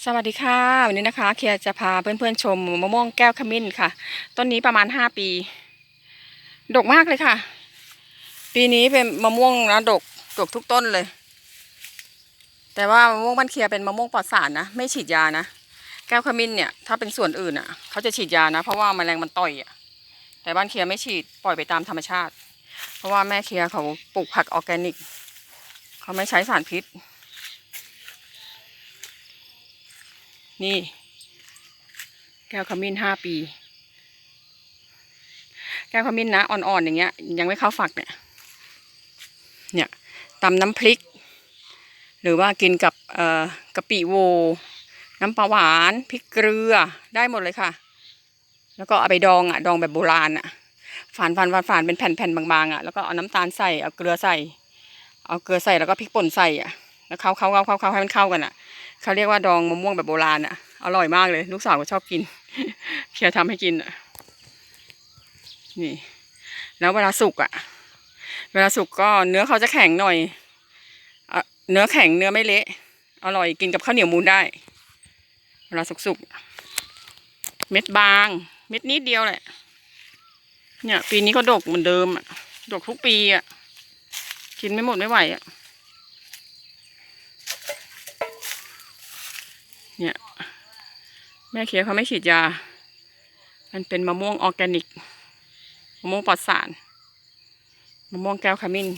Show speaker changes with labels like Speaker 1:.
Speaker 1: สวัสดีค่ะ วันนี้นะคะเคียร์จะพาเพื่อนๆชมมะม่วงแก้วขมิ้นค่ะ ต้นนี้ประมาณห้าปี ดกมากเลยค่ะ ปีนี้เป็นมะม่วงนะดกดกทุกต้นเลย แต่ว่ามะม่วงบ้านเคียร์เป็นมะม่วงปลอดสารนะไม่ฉีดยานะแก้วขมิ้นเนี่ยถ้าเป็นส่วนอื่นอะเขาจะฉีดยานะ เพราะว่าแมลงมันต่อยอะ แต่บ้านเคียร์ไม่ฉีดปล่อยไปตามธรรมชาติ เพราะว่าแม่เคียร์เขาปลูกผักออร์แกนิกเขาไม่ใช้สารพิษ นี่ แก้วขมิ้นห้าปี แก้วขมิ้นนะอ่อนๆอย่างเงี้ย ยังไม่เข้าฝักเนี่ย เนี่ยตำน้ำพริก หรือว่ากินกับเอ่อกะปิโว น้ำปลาหวานพริกเกลือได้หมดเลยค่ะ แล้วก็เอาไปดองอะ ดองแบบโบราณอะฝานฝานฝานฝานเป็นแผ่นๆบางๆอะแล้วก็เอาน้ำตาลใส่เอาเกลือใส่ เอาเกลือใส่แล้วก็พริกป่นใส่อะแล้วเข้าเข้าเข้าเข้าเขาให้มันเข้ากันอะ เขาเรียกว่าดองมะม่วงแบบโบราณอะอร่อยมากเลย ลูกสาวก็ชอบกิน เคียร์ทำให้กินอะนี่ แล้วเวลาสุกอะเวลาสุกก็เนื้อเขาจะแข็งหน่อยเอเนื้อแข็งเนื้อไม่เละอร่อยกินกับข้าวเหนียวมูนได้ เวลาสุกๆเม็ดบาง เม็ดนิดเดียวแหละ เนี่ย ปีนี้ก็ดกเหมือนเดิมอะดกทุกปีอะ กินไม่หมดไม่ไหวอะ เนี่ย แม่เคียวเขาไม่ฉีดยา มันเป็นมะม่วงออร์แกนิก มะม่วงปลอดสาร มะม่วงแก้วขมิ้น